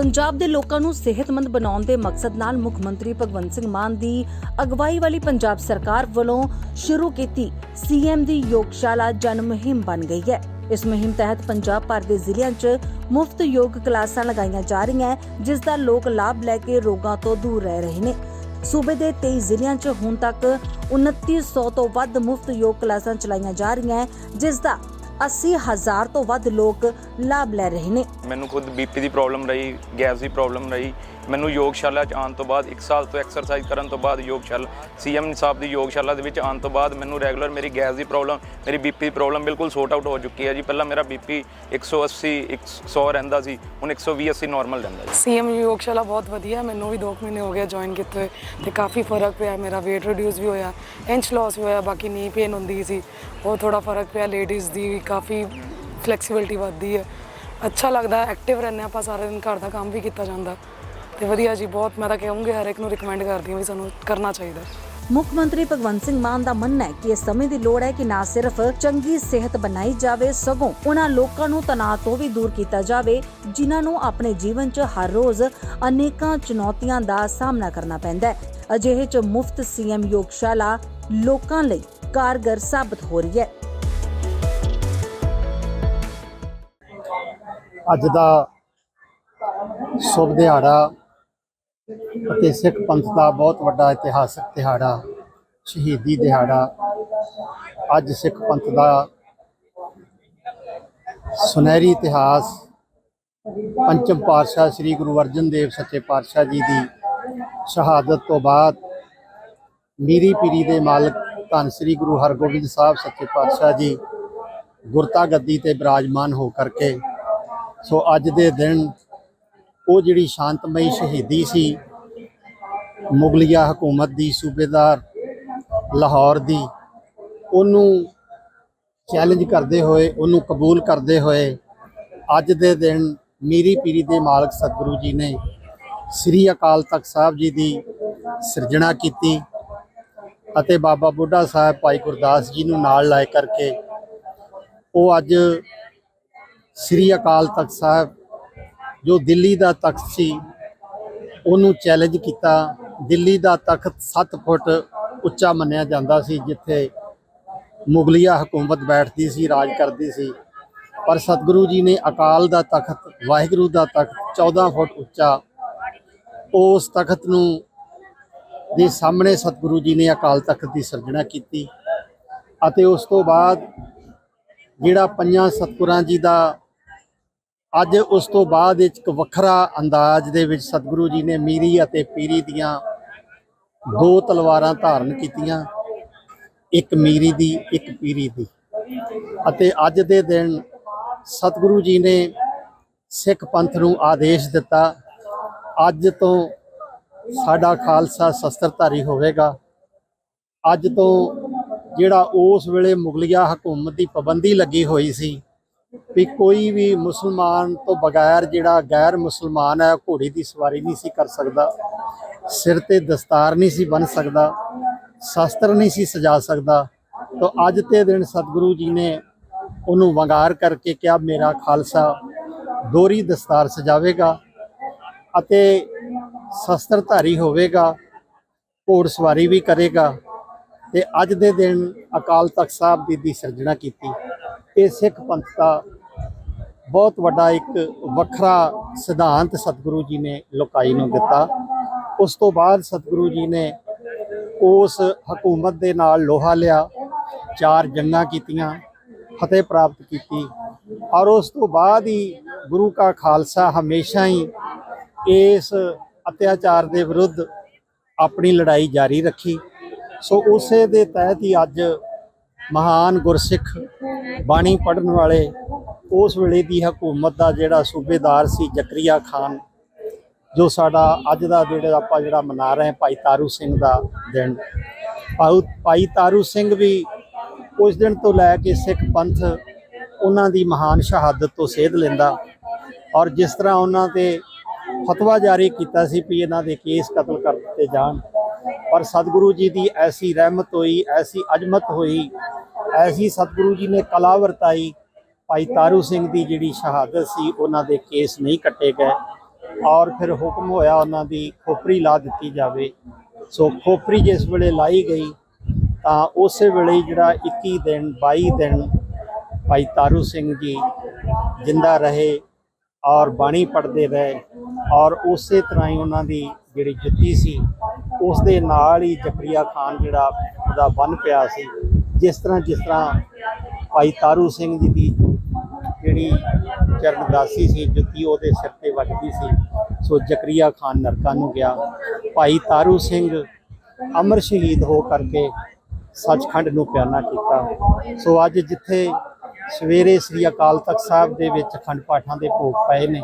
ਪੰਜਾਬ ਦੇ ਲੋਕਾਂ ਨੂੰ ਸਿਹਤਮੰਦ ਬਣਾਉਣ ਦੇ ਮਕਸਦ ਨਾਲ ਮੁੱਖ ਮੰਤਰੀ ਭਗਵੰਤ ਸਿੰਘ ਮਾਨ ਦੀ ਅਗਵਾਈ ਵਾਲੀ ਪੰਜਾਬ ਸਰਕਾਰ ਵੱਲੋਂ ਸ਼ੁਰੂ ਕੀਤੀ ਸੀਐਮ ਦੀ ਯੋਗਸ਼ਾਲਾ ਜਨ ਮੁਹਿੰਮ ਬਣ ਗਈ ਹੈ। ਇਸ ਮੁਹਿੰਮ ਤਹਿਤ ਪੰਜਾਬ ਭਰ ਦੇ ਜ਼ਿਲ੍ਹਿਆਂ 'ਚ ਮੁਫਤ ਯੋਗ ਕਲਾਸਾਂ ਲਗਾਈਆਂ ਜਾ ਰਹੀਆਂ ਜਿਸ ਦਾ ਲੋਕ ਲਾਭ ਲੈ ਕੇ ਰੋਗਾਂ ਤੋਂ ਦੂਰ ਰਹਿ ਰਹੇ ਨੇ। ਸੂਬੇ ਦੇ 23 ਜ਼ਿਲ੍ਹਿਆਂ 'ਚ ਹੁਣ ਤੱਕ 2900 ਤੋਂ ਵੱਧ ਮੁਫਤ ਯੋਗ ਕਲਾਸਾਂ ਚਲਾਈਆਂ ਜਾ ਰਹੀਆਂ ਜਿਸ ਦਾ 80000 ਤੋਂ ਵੱਧ ਲੋਕ ਲਾਭ ਲੈ ਰਹੇ ਨੇ। ਮੈਨੂੰ ਖੁਦ ਬੀਪੀ ਦੀ ਪ੍ਰੋਬਲਮ ਰਹੀ, ਗੈਸ ਦੀ ਪ੍ਰੋਬਲਮ ਰਹੀ ਮੈਨੂੰ ਯੋਗਸ਼ਾਲਾ ਚ ਆਉਣ ਤੋਂ ਬਾਅਦ 1 ਸਾਲ ਤੋਂ ਐਕਸਰਸਾਈਜ਼ ਕਰਨ ਤੋਂ ਬਾਅਦ ਯੋਗਸ਼ਾਲਾ ਸੀਐਮ ਸਾਹਿਬ ਦੀ ਯੋਗਸ਼ਾਲਾ ਦੇ ਵਿੱਚ ਆਉਣ ਤੋਂ ਬਾਅਦ ਮੈਨੂੰ ਰੈਗੂਲਰ ਮੇਰੀ ਗੈਸ ਦੀ ਪ੍ਰੋਬਲਮ ਮੇਰੀ ਬੀਪੀ ਦੀ ਪ੍ਰੋਬਲਮ ਬਿਲਕੁਲ ਸੋਰਟ ਆਊਟ ਹੋ ਚੁੱਕੀ ਹੈ ਜੀ। ਪਹਿਲਾਂ ਮੇਰਾ ਬੀਪੀ 180 100 ਰਹਿੰਦਾ ਸੀ, ਹੁਣ 120 80 ਨਾਰਮਲ ਰਹਿੰਦਾ ਜੀ। ਸੀਐਮ ਯੋਗਸ਼ਾਲਾ ਬਹੁਤ ਵਧੀਆ ਮੈਨੂੰ ਵੀ 2 ਮਹੀਨੇ ਹੋ ਗਿਆ ਜੁਆਇਨ ਕੀਤੇ ਹੋਏ ਤੇ ਕਾਫੀ ਫ਼ਰਕ ਪਿਆ, ਮੇਰਾ weight reduce ਵੀ ਹੋਇਆ ਇੰਚ loss ਵੀ ਹੋਇਆ, ਬਾਕੀ ਨੀ ਪੇਨ ਹੁੰਦੀ ਸੀ, ਉਹ ਥੋੜਾ ਫ਼ਰਕ ਪਿਆ ਲੇਡੀਜ਼ ਦੀ ਵੀ ਕਾਫੀ ਫਲੈਕਸੀਬਿਲਟੀ ਵੱਧਦੀ ਹੈ। ਅੱਛਾ ਲੱਗਦਾ ਐਕਟਿਵ ਰਹਿੰਦੇ ਆਪਾਂ, ਸਾਰਾ ਦਿਨ ਘਰ ਦਾ ਕੰਮ ਵੀ ਕੀਤਾ ਜਾਂਦਾ। ਤੇ ਵਧੀਆ ਜੀ ਬਹੁਤ ਮੈਂ ਤਾਂ ਕਹੂੰਗੀ ਹਰ ਇੱਕ ਨੂੰ ਰਿਕਮੈਂਡ ਕਰਦੀ ਹਾਂ ਵੀ ਸਾਨੂੰ ਕਰਨਾ ਚਾਹੀਦਾ। ਮੁੱਖ ਮੰਤਰੀ ਭਗਵੰਤ ਸਿੰਘ ਮਾਨ ਦਾ ਮੰਨਣਾ ਹੈ ਕਿ ਇਸ ਸਮੇਂ ਦੀ ਲੋੜ ਹੈ ਕਿ ਨਾ ਸਿਰਫ ਚੰਗੀ ਸਿਹਤ ਬਣਾਈ ਜਾਵੇ ਸਗੋਂ ਉਹਨਾਂ ਲੋਕਾਂ ਨੂੰ ਤਣਾਅ ਤੋਂ ਵੀ ਦੂਰ ਕੀਤਾ ਜਾਵੇ ਜਿਨ੍ਹਾਂ ਨੂੰ ਆਪਣੇ ਜੀਵਨ 'ਚ ਹਰ ਰੋਜ਼ ਅਨੇਕਾਂ ਚੁਣੌਤੀਆਂ ਦਾ ਸਾਹਮਣਾ ਕਰਨਾ ਪੈਂਦਾ ਹੈ। ਅਜਿਹੇ 'ਚ ਮੁਫਤ ਸੀਐਮ ਯੋਗਸ਼ਾਲਾ ਲੋਕਾਂ ਲਈ ਕਾਰਗਰ ਸਾਬਤ ਹੋ ਰਹੀ ਹੈ। ਅੱਜ ਦਾ ਸ਼ੁਭ ਦਿਹਾੜਾ ਅਤੇ ਸਿੱਖ ਪੰਥ ਦਾ ਬਹੁਤ ਵੱਡਾ ਇਤਿਹਾਸਕ ਦਿਹਾੜਾ, ਸ਼ਹੀਦੀ ਦਿਹਾੜਾ ਅੱਜ ਸਿੱਖ ਪੰਥ ਦਾ ਸੁਨਹਿਰੀ ਇਤਿਹਾਸ ਪੰਚਮ ਪਾਤਸ਼ਾਹ ਸ੍ਰੀ ਗੁਰੂ ਅਰਜਨ ਦੇਵ ਸੱਚੇ ਪਾਤਸ਼ਾਹ ਜੀ ਦੀ ਸ਼ਹਾਦਤ ਤੋਂ ਬਾਅਦ ਮੀਰੀ ਪੀਰੀ ਦੇ ਮਾਲਕ ਧੰਨ ਸ੍ਰੀ ਗੁਰੂ ਹਰਗੋਬਿੰਦ ਸਾਹਿਬ ਸੱਚੇ ਪਾਤਸ਼ਾਹ ਜੀ ਗੁਰਤਾ ਗੱਦੀ ਤੇ ਬਿਰਾਜਮਾਨ ਹੋ ਕਰਕੇ, ਸੋ ਅੱਜ ਦੇ ਦਿਨ ਉਹ ਜਿਹੜੀ ਸ਼ਾਂਤਮਈ ਸ਼ਹੀਦੀ ਸੀ, ਮੁਗਲਿਆ ਹਕੂਮਤ ਦੀ, ਸੂਬੇਦਾਰ ਲਾਹੌਰ ਦੀ, ਉਹਨੂੰ ਚੈਲੰਜ ਕਰਦੇ ਹੋਏ, ਉਹਨੂੰ ਕਬੂਲ ਕਰਦੇ ਹੋਏ, ਅੱਜ ਦੇ ਦਿਨ ਮੀਰੀ ਪੀਰੀ ਦੇ ਮਾਲਕ ਸਤਿਗੁਰੂ ਜੀ ਨੇ ਸ੍ਰੀ ਅਕਾਲ ਤਖਤ ਸਾਹਿਬ ਜੀ ਦੀ ਸਿਰਜਣਾ ਕੀਤੀ ਅਤੇ ਬਾਬਾ ਬੁੱਢਾ ਸਾਹਿਬ ਭਾਈ ਗੁਰਦਾਸ ਜੀ ਨੂੰ ਨਾਲ ਲੈ ਕਰਕੇ ਉਹ ਅੱਜ ਸ੍ਰੀ ਅਕਾਲ ਤਖਤ ਸਾਹਿਬ ਜੋ ਦਿੱਲੀ ਦਾ ਤਖਤ ਸੀ, ਉਹਨੂੰ ਚੈਲੰਜ ਕੀਤਾ। ਦਿੱਲੀ ਦਾ ਤਖਤ 7 ਫੁੱਟ ਉੱਚਾ ਮੰਨਿਆ ਜਾਂਦਾ ਸੀ, ਜਿੱਥੇ ਮੁਗਲਿਆ ਹਕੂਮਤ ਬੈਠਦੀ ਸੀ, ਰਾਜ ਕਰਦੀ ਸੀ। ਪਰ ਸਤਿਗੁਰੂ ਜੀ ਨੇ ਅਕਾਲ ਦਾ ਤਖਤ, ਵਾਹਿਗੁਰੂ ਦਾ ਤਖਤ 14 ਫੁੱਟ ਉੱਚਾ, ਉਸ ਤਖਤ ਨੂੰ ਦੇ ਸਾਹਮਣੇ ਸਤਿਗੁਰੂ ਜੀ ਨੇ ਅਕਾਲ ਤਖਤ ਦੀ ਸਿਰਜਣਾ ਕੀਤੀ। ਅਤੇ ਉਸ ਤੋਂ ਬਾਅਦ ਜਿਹੜਾ ਪੰਜਾਂ ਸਤਿਗੁਰਾਂ ਜੀ ਦਾ ਅੱਜ ਉਸ ਤੋਂ ਬਾਅਦ ਇੱਕ ਵੱਖਰਾ ਅੰਦਾਜ਼ ਦੇ ਵਿੱਚ ਸਤਿਗੁਰੂ ਜੀ ਨੇ ਮੀਰੀ ਅਤੇ ਪੀਰੀ ਦੀਆਂ ਦੋ ਤਲਵਾਰਾਂ ਧਾਰਨ ਕੀਤੀਆਂ, ਇੱਕ ਮੀਰੀ ਦੀ, ਇੱਕ ਪੀਰੀ ਦੀ। ਅਤੇ ਅੱਜ ਦੇ ਦਿਨ ਸਤਿਗੁਰੂ ਜੀ ਨੇ ਸਿੱਖ ਪੰਥ ਨੂੰ ਆਦੇਸ਼ ਦਿੱਤਾ, ਅੱਜ ਤੋਂ ਸਾਡਾ ਖਾਲਸਾ ਸ਼ਸਤਰਧਾਰੀ ਹੋਵੇਗਾ। ਅੱਜ ਤੋਂ ਜਿਹੜਾ ਉਸ ਵੇਲੇ ਮੁਗਲਿਆ ਹਕੂਮਤ ਦੀ ਪਾਬੰਦੀ ਲੱਗੀ ਹੋਈ ਸੀ ਵੀ ਕੋਈ ਵੀ ਮੁਸਲਮਾਨ ਤੋਂ ਬਗੈਰ ਜਿਹੜਾ ਗੈਰ ਮੁਸਲਮਾਨ ਹੈ ਘੋੜੀ ਦੀ ਸਵਾਰੀ ਨਹੀਂ ਸੀ ਕਰ ਸਕਦਾ, ਸਿਰ ਤੇ ਦਸਤਾਰ ਨਹੀਂ ਸੀ ਬਨ ਸਕਦਾ, ਸ਼ਸਤਰ ਨਹੀਂ ਸੀ ਸਜਾ ਸਕਦਾ। ਤਾਂ ਅੱਜ ਤੇ ਦਿਨ ਸਤਿਗੁਰੂ ਜੀ ਨੇ ਉਹਨੂੰ ਵੰਗਾਰ ਕਰਕੇ ਕਿਹਾ, ਮੇਰਾ ਖਾਲਸਾ ਦੋਰੀ ਦਸਤਾਰ ਸਜਾਵੇਗਾ ਅਤੇ ਸ਼ਸਤਰਧਾਰੀ ਹੋਵੇਗਾ, ਘੋੜ ਸਵਾਰੀ ਵੀ ਕਰੇਗਾ। ਤੇ ਅੱਜ ਦੇ ਦਿਨ ਅਕਾਲ ਤਖਤ ਸਾਹਿਬ ਦੀ ਦੀ ਸਿਰਜਣਾ ਕੀਤੀ। ਇਹ ਸਿੱਖ ਪੰਥ ਦਾ ਬਹੁਤ ਵੱਡਾ ਇੱਕ ਵੱਖਰਾ ਸਿਧਾਂਤ ਸਤਿਗੁਰੂ ਜੀ ਨੇ ਲੋਕਾਈ ਨੂੰ ਦਿੱਤਾ। ਉਸ ਤੋਂ ਬਾਅਦ ਸਤਿਗੁਰੂ ਜੀ ਨੇ ਉਸ ਹਕੂਮਤ ਦੇ ਨਾਲ ਲੋਹਾ ਲਿਆ, ਚਾਰ ਜੰਗਾਂ ਕੀਤੀਆਂ, ਫਤਿਹ ਪ੍ਰਾਪਤ ਕੀਤੀ ਔਰ ਉਸ ਤੋਂ ਬਾਅਦ ਹੀ ਗੁਰੂ ਕਾ ਖਾਲਸਾ ਹਮੇਸ਼ਾ ਹੀ ਇਸ ਅਤਿਆਚਾਰ ਦੇ ਵਿਰੁੱਧ ਆਪਣੀ ਲੜਾਈ ਜਾਰੀ ਰੱਖੀ। ਸੋ ਉਸੇ ਦੇ ਤਹਿਤ ਹੀ ਅੱਜ ਮਹਾਨ ਗੁਰਸਿੱਖ ਬਾਣੀ ਪੜਨ ਵਾਲੇ ਉਸ ਵੇਲੇ ਦੀ ਹਕੂਮਤ ਦਾ ਜਿਹੜਾ ਸੂਬੇਦਾਰ ਸੀ ਜ਼ਕਰੀਆ ਖਾਨ, ਜੋ ਸਾਡਾ ਅੱਜ ਦਾ ਜਿਹੜਾ ਆਪਾਂ ਜਿਹੜਾ ਮਨਾ ਰਹੇ ਹਾਂ ਭਾਈ ਤਾਰੂ ਸਿੰਘ ਦਾ ਦਿਨ। ਭਾਊ- ਭਾਈ ਤਾਰੂ ਸਿੰਘ ਵੀ ਉਸ ਦਿਨ ਤੋਂ ਲੈ ਕੇ ਸਿੱਖ ਪੰਥ ਉਹਨਾਂ ਦੀ ਮਹਾਨ ਸ਼ਹਾਦਤ ਤੋਂ ਸੇਧ ਲੈਂਦਾ ਔਰ ਜਿਸ ਤਰ੍ਹਾਂ ਉਹਨਾਂ ਤੇ ਫਤਵਾ ਜਾਰੀ ਕੀਤਾ ਸੀ ਵੀ ਇਹਨਾਂ ਦੇ ਕੇਸ ਕਤਲ ਕਰ ਦਿੱਤੇ ਜਾਣ। ਪਰ ਸਤਿਗੁਰੂ ਜੀ ਦੀ ਐਸੀ ਰਹਿਮਤ ਹੋਈ, ਐਸੀ ਅਜਮਤ ਹੋਈ, ਐਸੀ ਸਤਿਗੁਰੂ ਜੀ ਨੇ ਕਲਾ ਵਰਤਾਈ। ਭਾਈ ਤਾਰੂ ਸਿੰਘ ਦੀ ਜਿਹੜੀ ਸ਼ਹਾਦਤ ਸੀ, ਉਹਨਾਂ ਦੇ ਕੇਸ ਨਹੀਂ ਕੱਟੇ ਗਏ ਔਰ ਫਿਰ ਹੁਕਮ ਹੋਇਆ ਉਹਨਾਂ ਦੀ ਖੋਪਰੀ ਲਾ ਦਿੱਤੀ ਜਾਵੇ। ਸੋ ਖੋਪਰੀ ਜਿਸ ਵੇਲੇ ਲਾਈ ਗਈ, ਤਾਂ ਉਸੇ ਵੇਲੇ ਜਿਹੜਾ 21 ਦਿਨ 22 ਦਿਨ ਭਾਈ ਤਾਰੂ ਸਿੰਘ ਜੀ ਜਿੰਦਾ ਰਹੇ ਔਰ ਬਾਣੀ ਪੜ੍ਹਦੇ ਰਹੇ ਔਰ ਉਸੇ ਤਰ੍ਹਾਂ ਹੀ ਉਹਨਾਂ ਦੀ ਜਿਹੜੀ ਜੁੱਤੀ ਸੀ ਉਸ ਦੇ ਨਾਲ ਹੀ ਜ਼ਕਰੀਆ ਖਾਨ ਜਿਹੜਾ ਉਹਦਾ ਬਨ ਪਿਆ ਸੀ। ਜਿਸ ਤਰ੍ਹਾਂ ਜਿਸ ਤਰ੍ਹਾਂ ਭਾਈ ਤਾਰੂ ਸਿੰਘ ਜੀ ਦੀ ਜਿਹੜੀ ਚਰਨਦਾਸੀ ਸੀ, ਜੁੱਤੀ ਉਹਦੇ ਸਿਰ ਤੇ ਵੱਜਦੀ ਸੀ। ਸੋ ਜ਼ਕਰੀਆ ਖਾਨ ਨਰਕਾਂ ਨੂੰ ਗਿਆ। ਭਾਈ ਤਾਰੂ ਸਿੰਘ ਅਮਰ ਸ਼ਹੀਦ ਹੋ ਕਰਕੇ ਸੱਚਖੰਡ ਨੂੰ ਪਿਆਨਾ ਕੀਤਾ। ਸੋ ਅੱਜ ਜਿੱਥੇ ਸਵੇਰੇ ਸ੍ਰੀ ਅਕਾਲ ਤਖਤ ਸਾਹਿਬ ਦੇ ਵਿੱਚ ਖੰਡ ਪਾਠਾਂ ਦੇ ਭੋਗ ਪਏ ਨੇ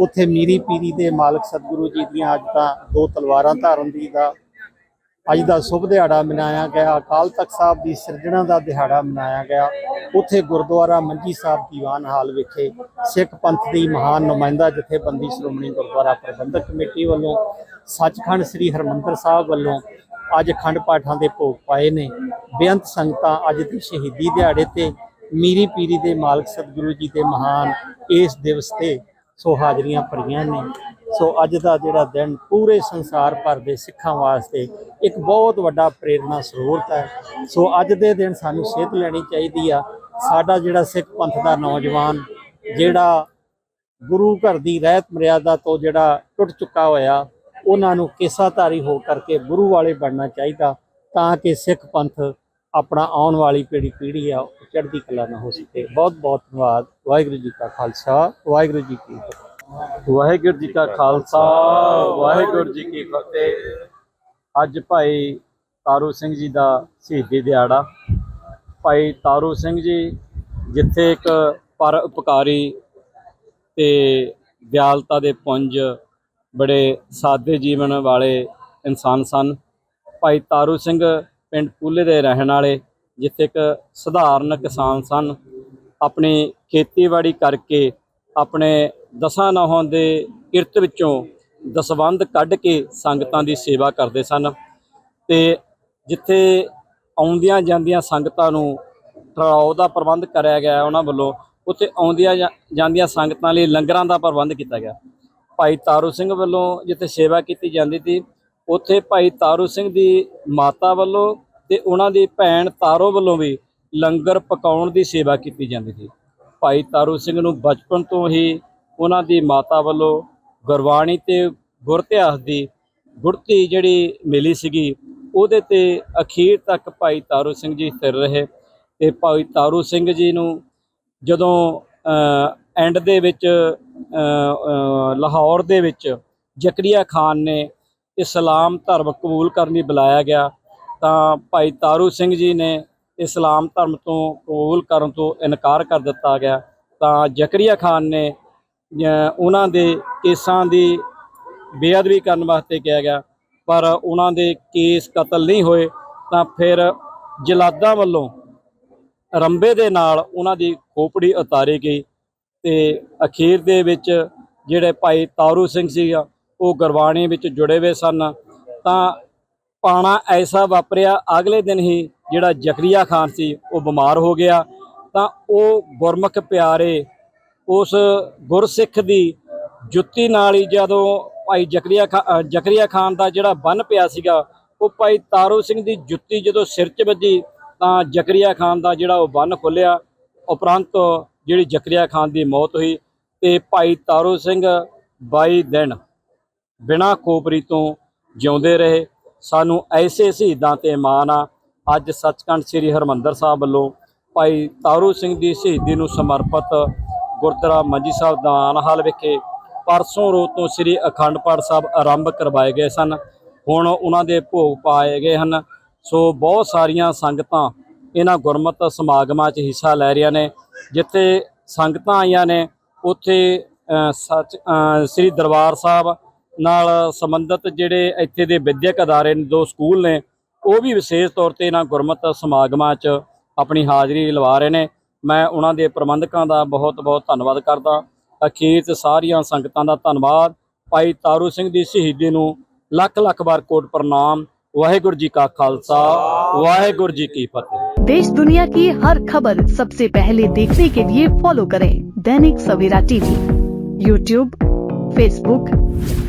ਉੱਥੇ ਮੀਰੀ ਪੀਰੀ ਦੇ ਮਾਲਕ ਸਤਿਗੁਰੂ ਜੀ ਦੀਆਂ ਅੱਜ ਤਾਂ ਦੋ ਤਲਵਾਰਾਂ ਧਾਰਨ ਦੀ ਦਾ ਅੱਜ ਦਾ ਸ਼ੁਭ ਦਿਹਾੜਾ ਮਨਾਇਆ ਗਿਆ। ਅਕਾਲ ਤਖਤ ਸਾਹਿਬ ਦੀ ਸਿਰਜਣਾ ਦਾ ਦਿਹਾੜਾ ਮਨਾਇਆ ਗਿਆ। ਉੱਥੇ ਗੁਰਦੁਆਰਾ ਮੰਜੀ ਸਾਹਿਬ ਦੀਵਾਨ ਹਾਲ ਵਿਖੇ ਸਿੱਖ ਪੰਥ ਦੀ ਮਹਾਨ ਨੁਮਾਇੰਦਾ ਜਥੇਬੰਦੀ ਸ਼੍ਰੋਮਣੀ ਗੁਰਦੁਆਰਾ ਪ੍ਰਬੰਧਕ ਕਮੇਟੀ ਵੱਲੋਂ ਸੱਚਖੰਡ ਸ੍ਰੀ ਹਰਮੰਦਰ ਸਾਹਿਬ ਵੱਲੋਂ ਅੱਜ ਅਖੰਡ ਪਾਠਾਂ ਦੇ ਭੋਗ ਪਾਏ ਨੇ। ਬੇਅੰਤ ਸੰਗਤਾਂ ਅੱਜ ਦੀ ਸ਼ਹੀਦੀ ਦਿਹਾੜੇ ਤੇ ਮੀਰੀ ਪੀਰੀ ਦੇ ਮਾਲਕ ਸਤਿਗੁਰੂ ਜੀ ਦੇ ਮਹਾਨ ਇਸ ਦਿਵਸ ਤੇ ਸੋ ਹਾਜ਼ਰੀਆਂ ਭਰੀਆਂ ਨੇ। ਸੋ ਅੱਜ ਦਾ ਜਿਹੜਾ ਦਿਨ ਪੂਰੇ ਸੰਸਾਰ ਭਰ ਦੇ ਸਿੱਖਾਂ ਵਾਸਤੇ ਇੱਕ ਬਹੁਤ ਵੱਡਾ ਪ੍ਰੇਰਣਾ ਸਰੋਤ ਹੈ। ਸੋ ਅੱਜ ਦੇ ਦਿਨ ਸਾਨੂੰ ਸੇਧ ਲੈਣੀ ਚਾਹੀਦੀ ਆ। ਸਾਡਾ ਜਿਹੜਾ ਸਿੱਖ ਪੰਥ ਦਾ ਨੌਜਵਾਨ ਜਿਹੜਾ ਗੁਰੂ ਘਰ ਦੀ ਰਹਿਤ ਮਰਿਆਦਾ ਤੋਂ ਜਿਹੜਾ ਟੁੱਟ ਚੁੱਕਾ ਹੋਇਆ, ਉਹਨਾਂ ਨੂੰ ਕੇਸਾਧਾਰੀ ਹੋ ਕਰਕੇ ਗੁਰੂ ਵਾਲੇ ਬਣਨਾ ਚਾਹੀਦਾ ਤਾਂ ਕਿ ਸਿੱਖ ਪੰਥ ਆਪਣਾ ਆਉਣ ਵਾਲੀ ਪੀੜ੍ਹੀ ਪੀੜ੍ਹੀ ਆ, ਉਹ ਚੜ੍ਹਦੀ ਕਲਾ ਨਾ ਹੋ ਸਕੇ। ਬਹੁਤ ਬਹੁਤ ਧੰਨਵਾਦ। ਵਾਹਿਗੁਰੂ ਜੀ ਕਾ ਖਾਲਸਾ, ਵਾਹਿਗੁਰੂ ਜੀ ਕੀ ਫਤਿਹ। ਵਾਹਿਗੁਰੂ ਜੀ ਕਾ ਖਾਲਸਾ, ਵਾਹਿਗੁਰੂ ਜੀ ਕੀ ਫਤਿਹ। ਅੱਜ ਭਾਈ ਤਾਰੂ ਸਿੰਘ ਜੀ ਦਾ ਸ਼ਹੀਦੀ ਦਿਹਾੜਾ। ਭਾਈ ਤਾਰੂ ਸਿੰਘ ਜੀ ਜਿੱਥੇ ਇੱਕ ਪਰ ਉਪਕਾਰੀ ਤੇ ਦਿਆਲਤਾ ਦੇ ਪੁੰਜ ਬੜੇ ਸਾਦੇ ਜੀਵਨ ਵਾਲੇ ਇਨਸਾਨ ਸਨ। ਭਾਈ ਤਾਰੂ ਸਿੰਘ ਪਿੰਡ ਪੂਲੇ ਦੇ ਰਹਿਣ ਵਾਲੇ, ਜਿੱਥੇ ਇੱਕ ਸਧਾਰਨ ਕਿਸਾਨ ਸਨ, ਆਪਣੀ ਖੇਤੀਬਾੜੀ ਕਰਕੇ ਆਪਣੇ ਦਸਾਂ ਨਹਾਂ ਦੇ ਕਿਰਤ ਵਿੱਚੋਂ ਦਸਵੰਧ ਕੱਢ ਕੇ ਸੰਗਤਾਂ ਦੀ ਸੇਵਾ ਕਰਦੇ ਸਨ ਤੇ ਜਿੱਥੇ ਆਉਂਦੀਆਂ ਜਾਂਦੀਆਂ ਸੰਗਤਾਂ ਨੂੰ ਠਹਿਰਾਓ ਦਾ ਪ੍ਰਬੰਧ ਕਰਿਆ ਗਿਆ ਉਹਨਾਂ ਵੱਲੋਂ, ਉੱਥੇ ਆਉਂਦੀਆਂ ਜਾਂ- ਜਾਂਦੀਆਂ ਸੰਗਤਾਂ ਲਈ ਲੰਗਰਾਂ ਦਾ ਪ੍ਰਬੰਧ ਕੀਤਾ ਗਿਆ। ਭਾਈ ਤਾਰੂ ਸਿੰਘ ਵੱਲੋਂ ਜਿੱਥੇ ਸੇਵਾ ਕੀਤੀ ਜਾਂਦੀ ਸੀ ਉੱਥੇ ਭਾਈ ਤਾਰੂ ਸਿੰਘ ਦੀ ਮਾਤਾ ਵੱਲੋਂ ਤੇ ਉਹਨਾਂ ਦੀ ਭੈਣ ਤਾਰੋ ਵੱਲੋਂ ਵੀ ਲੰਗਰ ਪਕਾਉਣ ਦੀ ਸੇਵਾ ਕੀਤੀ ਜਾਂਦੀ ਸੀ। ਭਾਈ ਤਾਰੂ ਸਿੰਘ ਨੂੰ ਬਚਪਨ ਤੋਂ ਹੀ ਉਹਨਾਂ ਦੀ ਮਾਤਾ ਵੱਲੋਂ ਗੁਰਬਾਣੀ ਤੇ ਗੁਰ ਦੀ ਗੁੜਤੀ ਜਿਹੜੀ ਮਿਲੀ ਸੀਗੀ, ਉਹਦੇ ਤੇ ਅਖੀਰ ਤੱਕ ਭਾਈ ਤਾਰੂ ਸਿੰਘ ਜੀ ਸਥਿਰ ਰਹੇ ਤੇ ਭਾਈ ਤਾਰੂ ਸਿੰਘ ਜੀ ਨੂੰ ਜਦੋਂ ਐਂਡ ਦੇ ਵਿੱਚ ਲਾਹੌਰ ਦੇ ਵਿੱਚ ਜ਼ਕਰੀਆ ਖਾਨ ਨੇ ਇਸਲਾਮ ਧਰਮ ਕਬੂਲ ਕਰਨ ਲਈ ਬੁਲਾਇਆ ਗਿਆ, ਤਾਂ ਭਾਈ ਤਾਰੂ ਸਿੰਘ ਜੀ ਨੇ ਇਸਲਾਮ ਧਰਮ ਤੋਂ ਕਬੂਲ ਕਰਨ ਤੋਂ ਇਨਕਾਰ ਕਰ ਦਿੱਤਾ ਗਿਆ। ਤਾਂ ਜ਼ਕਰੀਆ ਖਾਨ ਨੇ ਉਹਨਾਂ ਦੇ ਕੇਸਾਂ ਦੀ ਬੇਅਦਬੀ ਕਰਨ ਵਾਸਤੇ ਕਿਹਾ ਗਿਆ, ਪਰ ਉਹਨਾਂ ਦੇ ਕੇਸ ਕਤਲ ਨਹੀਂ ਹੋਏ, ਤਾਂ ਫਿਰ ਜਲਾਦਾਂ ਵੱਲੋਂ ਰੰਬੇ ਦੇ ਨਾਲ ਉਹਨਾਂ ਦੀ ਖੋਪੜੀ ਉਤਾਰੀ ਗਈ ਤੇ ਅਖੀਰ ਦੇ ਵਿੱਚ ਜਿਹੜੇ ਭਾਈ ਤਾਰੂ ਸਿੰਘ ਸੀਗਾ ਉਹ ਗੁਰਬਾਣੀ ਵਿੱਚ ਜੁੜੇ ਹੋਏ ਸਨ, ਤਾਂ ਪਾਣਾ ਐਸਾ ਵਾਪਰਿਆ ਅਗਲੇ ਦਿਨ ਹੀ ਜਿਹੜਾ ਜ਼ਕਰੀਆ ਖਾਨ ਸੀ, ਉਹ ਬਿਮਾਰ ਹੋ ਗਿਆ। ਤਾਂ ਉਹ ਗੁਰਮੁਖ ਪਿਆਰੇ ਉਸ ਗੁਰਸਿੱਖ ਦੀ ਜੁੱਤੀ ਨਾਲ ਹੀ ਜਦੋਂ ਭਾਈ ਜ਼ਕਰੀਆ ਖਾ- ਜ਼ਕਰੀਆ ਖਾਨ ਦਾ ਜਿਹੜਾ ਬੰਨ ਪਿਆ ਸੀਗਾ, ਉਹ ਭਾਈ ਤਾਰੂ ਸਿੰਘ ਦੀ ਜੁੱਤੀ ਜਦੋਂ ਸਿਰ 'ਚ ਵੱਜੀ, ਤਾਂ ਜ਼ਕਰੀਆ ਖਾਨ ਦਾ ਜਿਹੜਾ ਉਹ ਬੰਨ ਖੁੱਲਿਆ ਉਪਰੰਤ ਜਿਹੜੀ ਜ਼ਕਰੀਆ ਖਾਨ ਦੀ ਮੌਤ ਹੋਈ ਤੇ ਭਾਈ ਤਾਰੂ ਸਿੰਘ 22 ਦਿਨ ਬਿਨਾਂ ਖੋਪਰੀ ਤੋਂ ਜਿਉਂਦੇ ਰਹੇ। ਸਾਨੂੰ ਐਸੇ ਸ਼ਹੀਦਾਂ ਤੇ ਮਾਣ ਆ। ਅੱਜ ਸੱਚਖੰਡ ਸ੍ਰੀ ਹਰਮੰਦਰ ਸਾਹਿਬ ਵੱਲੋਂ ਭਾਈ ਤਾਰੂ ਸਿੰਘ ਦੀ ਸ਼ਹੀਦੀ ਨੂੰ ਸਮਰਪਿਤ ਗੁਰਦੁਆਰਾ ਮੰਜੀ ਸਾਹਿਬ ਦਾਨ ਹਾਲ ਵਿਖੇ ਪਰਸੋਂ ਰੋਜ਼ ਤੋਂ ਸ੍ਰੀ ਅਖੰਡ ਪਾਠ ਸਾਹਿਬ ਆਰੰਭ ਕਰਵਾਏ ਗਏ ਸਨ। ਹੁਣ ਉਹਨਾਂ ਦੇ ਭੋਗ ਪਾਏ ਗਏ ਹਨ। ਸੋ ਬਹੁਤ ਸਾਰੀਆਂ ਸੰਗਤਾਂ ਇਹਨਾਂ ਗੁਰਮਤਿ ਸਮਾਗਮਾਂ 'ਚ ਹਿੱਸਾ ਲੈ ਰਹੀਆਂ ਨੇ। ਜਿੱਥੇ ਸੰਗਤਾਂ ਆਈਆਂ ਨੇ, ਉੱਥੇ ਸੱਚ ਸ੍ਰੀ ਦਰਬਾਰ ਸਾਹਿਬ ਨਾਲ ਸੰਬੰਧਿਤ ਜਿਹੜੇ ਇੱਥੇ ਦੇ ਵਿਦਿਅਕ ਅਦਾਰੇ ਨੇ ਦੋ ਸਕੂਲ ਨੇ ਉਹ ਵੀ ਵਿਸ਼ੇਸ਼ ਤੌਰ ਤੇ ਇਹਨਾਂ ਗੁਰਮਤਿ ਸਮਾਗਮਾਂ 'ਚ ਆਪਣੀ ਹਾਜ਼ਰੀ ਲਵਾ ਰਹੇ ਨੇ ਮੈਂ ਉਹਨਾਂ ਦੇ ਪ੍ਰਬੰਧਕਾਂ ਦਾ ਬਹੁਤ ਬਹੁਤ ਧੰਨਵਾਦ ਕਰਦਾ ਅਖੀਰ 'ਚ ਸਾਰੀਆਂ ਸੰਗਤਾਂ ਦਾ ਧੰਨਵਾਦ ਭਾਈ ਤਾਰੂ ਸਿੰਘ ਦੀ ਸ਼ਹੀਦੀ ਨੂੰ ਲੱਖ ਲੱਖ ਵਾਰ ਕੋਟ ਪ੍ਰਣਾਮ ਵਾਹਿਗੁਰੂ ਜੀ ਕਾ ਖਾਲਸਾ ਵਾਹਿਗੁਰੂ ਜੀ ਕੀ ਫਤਿਹ देश दुनिया की हर खबर सबसे पहले देखने के लिए फॉलो करें Dainik Savera TV YouTube Facebook